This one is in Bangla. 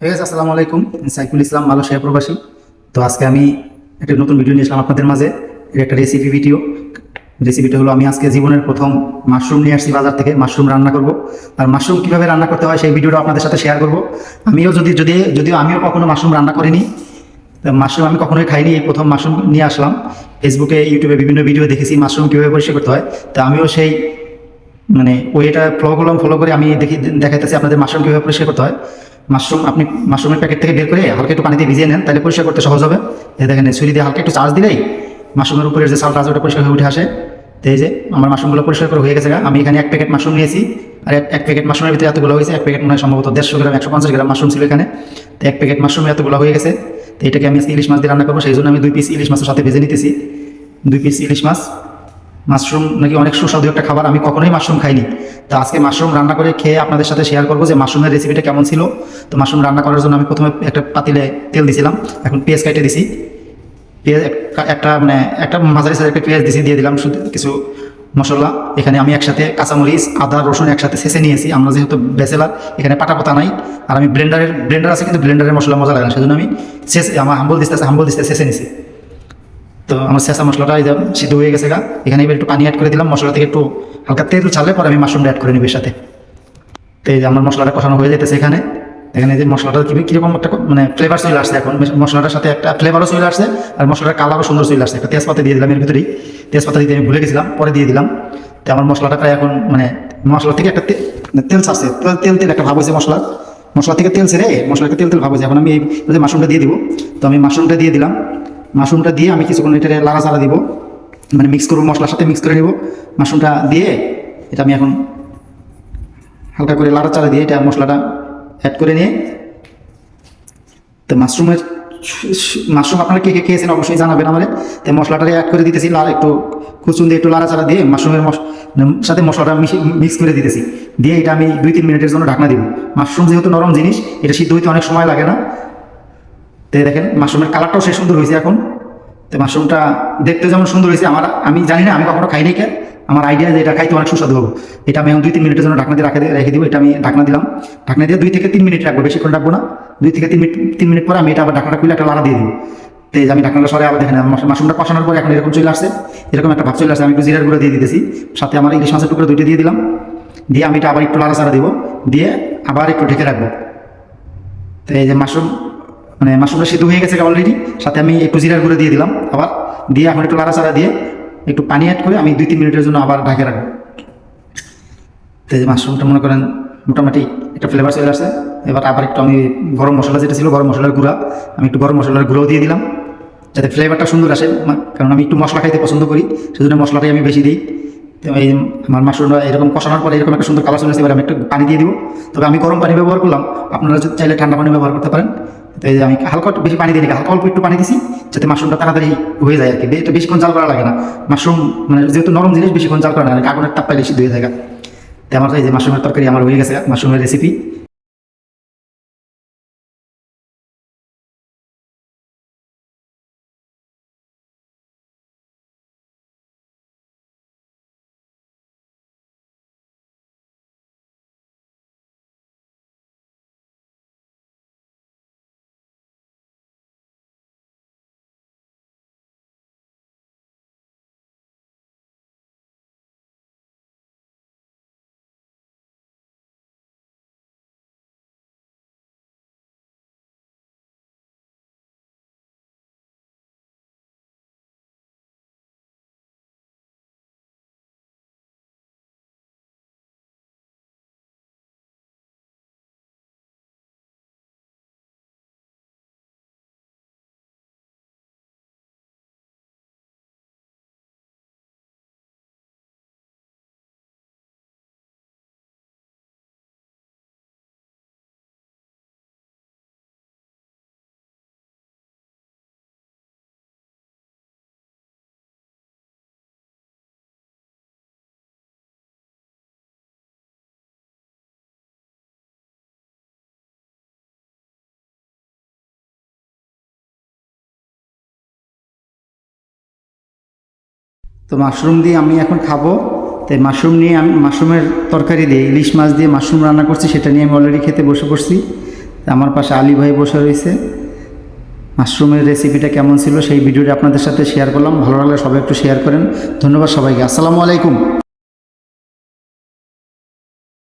আসসালামু আলাইকুম। সাইফুল ইসলাম মালয়েশিয়া প্রবাসী। তো আজকে আমি একটা নতুন ভিডিও নিয়ে আসলাম আপনাদের মাঝে। এটা একটা রেসিপি ভিডিও রেসিপিটা হলো, আমি আজকে জীবনের প্রথম মাশরুম নিয়ে আসছি বাজার থেকে মাশরুম রান্না করব। আর মাশরুম কীভাবে রান্না করতে হয় সেই ভিডিওটা আপনাদের সাথে শেয়ার করব। আমিও যদি যদি, যদিও আমিও কখনো মাশরুম রান্না করিনি মাশরুম আমি কখনোই খাইনি, এই প্রথম মাশরুম নিয়ে আসলাম। ফেসবুকে ইউটিউবে বিভিন্ন ভিডিও দেখেছি মাশরুম কীভাবে পরিষ্কার করতে হয়। তো আমিও সেই মানে ওইটা ফলো করলাম ফলো করে আমি দেখি, দেখাইতেছি আপনাদের মাশরুম কীভাবে পরিষ্কার করতে হয়। মাশরুম, আপনি মাশরুমের প্যাকেট থেকে বের করে হালকা একটু পানিতে ভিজিয়ে নেন, তাহলে পরিষ্কার করতে সহজ হবে। দেখেন ছুরি দিয়ে হালকা একটু চার্জ দিলেই মাশরুমের উপরে যে সালটা আছে, ওটা পরিষ্কার হয়ে উঠে আসে। এই যে, আমার মাশরুমগুলো পরিষ্কার করে হয়ে গেছে আমি এখানে এক প্যাকেট মাশরুম নিয়েছি। আর এক- এক প্যাকেট মাশরুমের ভিতরে এতগুলো হয়েছে, এক প্যাকেট মনে হয় সম্ভবত দেড়শো গ্রাম, একশো পঞ্চাশ গ্রাম মাশরুম ছিল এখানে। তো এক প্যাকেট মাশরুম এতগুলো হয়ে গেছে। তো এটাকে আমি ইলিশ মাছ দিয়ে রান্না করব, সেই জন্য আমি দুই পিস ইলিশ মাছের সাথে ভেজে নিতেছি। দুই পিস ইলিশ মাছ। মাশরুম নাকি অনেক সুস্বাদু একটা খাবার, আমি কখনোই মাশরুম খাইনি। তো আজকে মাশরুম রান্না করে খেয়ে আপনাদের সাথে শেয়ার করব যে মাশরুমের রেসিপিটা কেমন ছিল। তো মাশরুম রান্না করার জন্য আমি প্রথমে একটা পাতিলে তেল দিছিলাম, এখন পেঁয়াজ কেটে দিছি। পেঁয়াজ এক- একটা মানে একটা মাঝারি সাইজের একটা পেঁয়াজ দিছি, দিয়ে দিলাম শুধু কিছু মশলা। এখানে আমি একসাথে কাঁচামরিচ, আদা, রসুন একসাথে ছেঁচে নিয়েছি। আমরা যেহেতু বেচেলার এখানে পাটা পাতা নাই। আর আমি ব্লেন্ডারের ব্লেন্ডার আছে কিন্তু ব্লেন্ডারের মশলা মজা লাগে না, সেজন্য আমি শেষ আমার হাম্বল দিতে হাম্বল দিতে ছেঁচে নিছি। তো আমার শেষা মশলাটা এই সিদ্ধ হয়ে গেছে গা। এখানে এবার একটু পানি অ্যাড করে দিলাম। মশলা থেকে একটু হালকা তেল ছাড়লে পরে আমি মাশরুমটা অ্যাড করে নিবি সাথে। তো এই যে আমার মশলাটা কষানো হয়ে যেতেছে এখানে। এখানে যে মশলাটা কি কীরকম একটা মানে ফ্লেভার চলে আসছে এখন। মশলাটার সাথে একটা ফ্লেভারও চলে আসছে আর মশলার কালারও সুন্দর চলে আসছে। একটা তেজপাতা দিয়ে দিলাম এর ভিতরেই। তেজপাতা দিতে আমি ভুলে গেছিলাম, পরে দিয়ে দিলাম। তো আমার মশলাটা প্রায় এখন মানে মশলা থেকে একটা মানে তেল ছাড়ছে। তেল তেল তেল একটা ভাব হয়েছে মশলা। মশলা থেকে তেল ছেড়ে মশলা থেকে তেল তেল ভাব হয়েছে। এখন আমি এই মাশরুমটা দিয়ে দিব। তো আমি মাশরুমটা দিয়ে দিলাম। মাশরুমটা দিয়ে আমি কিছুক্ষণ এটা লাড়া চাড়া দিব। মানে মিক্স করব, মশলার সাথে মিক্স করে নিব। মাশরুমটা দিয়ে এটা আমি এখন হালকা করে লাড়া চাড়া দিয়ে এটা মশলাটা অ্যাড করে নিয়ে, তো মাশরুমের মাশরুম আপনারা কে কে খেয়েছেন অবশ্যই জানাবেন আমাদের তো মশলাটা অ্যাড করে দিতেছি লাল একটু কুচুন দিয়ে একটু লাড়াচাড়া দিয়ে মাশরুমের মশ- সাথে মশলাটা মিক্স করে দিতেছি। দিয়ে এটা আমি দুই তিন মিনিটের জন্য ঢাকনা দিব। মাশরুম যেহেতু নরম জিনিস, এটা সিদ্ধ হইতে অনেক সময় লাগে না। তো দেখেন, মাশরুমের কালারটাও সে সুন্দর হয়েছে এখন। তো মাশরুমটা দেখতে যেমন সুন্দর হয়েছে, আমার আমি জানি না, আমি কখনো খাইনি কে আমার আইডিয়া যে এটা খাইতে অনেক সুস্বাদু হবে। এটা আমি দুই, তিন মিনিটের জন্য ঢাকনা দিয়ে রাখে রেখে দিব, এটা আমি ঢাকনা দিলাম। ঢাকনা দিয়ে দুই থেকে তিন মিনিট রাখব, বেশিক্ষণ রাখব না। দুই থেকে তিন মিনিট তিন মিনিট পরে আমি এটা আবার ঢাকনাটা খুলে একটা লাড়া দিয়ে দিব। তো আমি ঢাকনাটা সরে আবার দেখেন মাশরুমটা কষানোর পরে এখন এরকম চলে আসছে। এরকম একটা ভাব চলে আসছে, আমি একটু জিরার গুঁড়ো দিয়ে দিতেছি। সাথে আমার ইলিশ মাছের টুকরো দুইটা দিয়ে দিলাম। দিয়ে আমি এটা আবার একটু লাড়া চাড়া দিব। দিয়ে আবার একটু ঢেকে রাখব। তো এই যে মাশরুম মানে মাশরুমটা সিদ্ধ হয়ে গেছে অলরেডি সাথে আমি একটু জিরার গুঁড়ো দিয়ে দিলাম আবার। দিয়ে এখন একটু লাড়াচাড়া দিয়ে একটু পানি অ্যাড করে আমি দুই তিন মিনিটের জন্য আবার ঢাকে রাখব। তো মাশরুমটা মনে করেন মোটামুটি একটা ফ্লেভার চলে আসছে। এবার আবার একটু আমি গরম মশলা যেটা ছিল, গরম মশলার গুঁড়া, আমি একটু গরম মশলার গুঁড়ো দিয়ে দিলাম। যাতে ফ্লেভারটা সুন্দর আসে কারণ আমি একটু মশলা খাইতে পছন্দ করি, সেজন্য মশলাটাই আমি বেশি দিই। এই আমার মাশরুমটা এরকম কষানোর পরে এরকম একটা সুন্দর কালার চলে আসছে এবার আমি একটু পানি দিয়ে দিব। তবে আমি গরম পানি ব্যবহার করলাম, আপনারা চাইলে ঠান্ডা পানি ব্যবহার করতে পারেন। এই যে আমি হালকা একটু বেশি পানি দিই হালকা অল্প একটু পানি দিছি, যাতে মাশরুমটা তাড়াতাড়ি হয়ে যায় আর কি এটা বেশিক্ষণ জাল করা লাগে না, মাশরুম মানে যেহেতু নরম জিনিস, বেশিক্ষণ জাল করা না আগুনের তাপ হয়ে যায় গা। তো আমার এই যে মাশরুমের তরকারি আমার হয়ে গেছে, মাশরুমের রেসিপি তো মাশরুম দিয়ে আমি এখন খাব। তাই মাশরুম নিয়ে আমি মাশরুমের তরকারি দিয়ে, ইলিশ মাছ দিয়ে মাশরুম রান্না করছি, সেটা নিয়ে আমি অলরেডি খেতে বসে পড়ছি। আমার পাশে আলী ভাই বসে রয়েছে। মাশরুমের রেসিপিটা কেমন ছিল সেই ভিডিওটি আপনাদের সাথে শেয়ার করলাম। ভালো লাগলে সবাই একটু শেয়ার করেন। ধন্যবাদ সবাইকে। আসসালামু আলাইকুম।